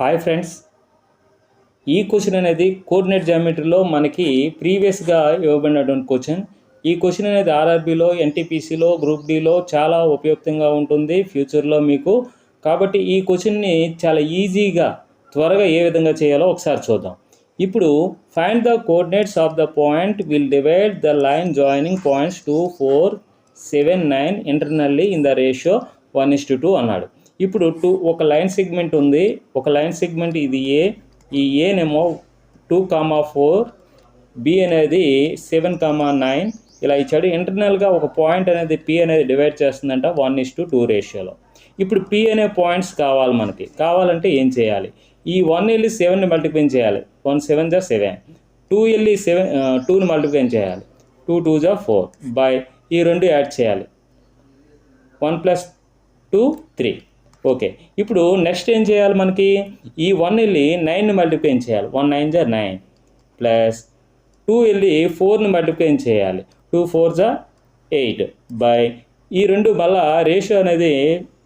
Hi friends ఈ question అనేది coordinate జామెట్రీలో మనకి ప్రీవియస్గా ఇవ్వబడినటువంటి క్వశ్చన్ ఈ క్వశ్చన్ అనేది ఆర్ఆర్బిలో ఎన్టీపీసీలో గ్రూప్ డిలో చాలా ఉపయుక్తంగా ఉంటుంది ఫ్యూచర్లో మీకు. కాబట్టి ఈ క్వశ్చన్ని చాలా ఈజీగా త్వరగా ఏ విధంగా చేయాలో ఒకసారి చూద్దాం. ఇప్పుడు find the coordinates of the point will divide the line joining points two four seven nine internally in the ratio one is to two అన్నాడు. ఇప్పుడు టూ ఒక లైన్ సెగ్మెంట్ ఉంది. ఒక లైన్ సెగ్మెంట్ ఇది ఏ ఈ ఏనేమో టూ కామా ఫోర్ బి అనేది seven comma nine ఇలా ఇచ్చాడు. ఇంటర్నల్గా ఒక పాయింట్ అనేది పి అనేది డివైడ్ చేస్తుందంట. వన్ ఇస్ టు టూ రేషియోలో ఇప్పుడు పి అనే పాయింట్స్ కావాలి మనకి. కావాలంటే ఏం చేయాలి? ఈ వన్ వెళ్ళి సెవెన్ని మల్టిప్లై చేయాలి? వన్ సెవెన్ జా సెవెన్ టూ వెళ్ళి సెవెన్ టూని మల్టిప్లై చేయాలి? టూ టూ జా ఫోర్ బై ఈ రెండు యాడ్ చేయాలి. One plus two three okay. ఇప్పుడు నెక్స్ట్ ఏం చేయాలి మనకి? ఈ వన్ వెళ్ళి నైన్ని మల్టిప్లై చేయాలి? వన్ నైన్ జా నైన్ ప్లస్ టూ వెళ్ళి ఫోర్ని మల్టిప్లై చేయాలి? టూ ఫోర్ జా ఎయిట్ బై ఈ రెండు మళ్ళా రేషియో అనేది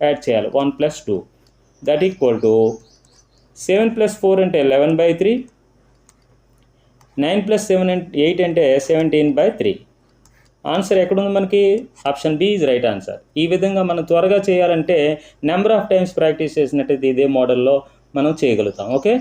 యాడ్ చేయాలి. One plus two that equal to seven plus four అంటే eleven by three nine plus seven eight అంటే సెవెంటీన్ బై త్రీ ఆన్సర్ ఎక్కడుంది మనకి? Option B is right answer. ఈ విధంగా మనం త్వరగా చేయాలంటే నెంబర్ ఆఫ్ టైమ్స్ ప్రాక్టీస్ చేసినట్టయితే ఇదే మోడల్లో మనం చేయగలుగుతాం. ఓకే?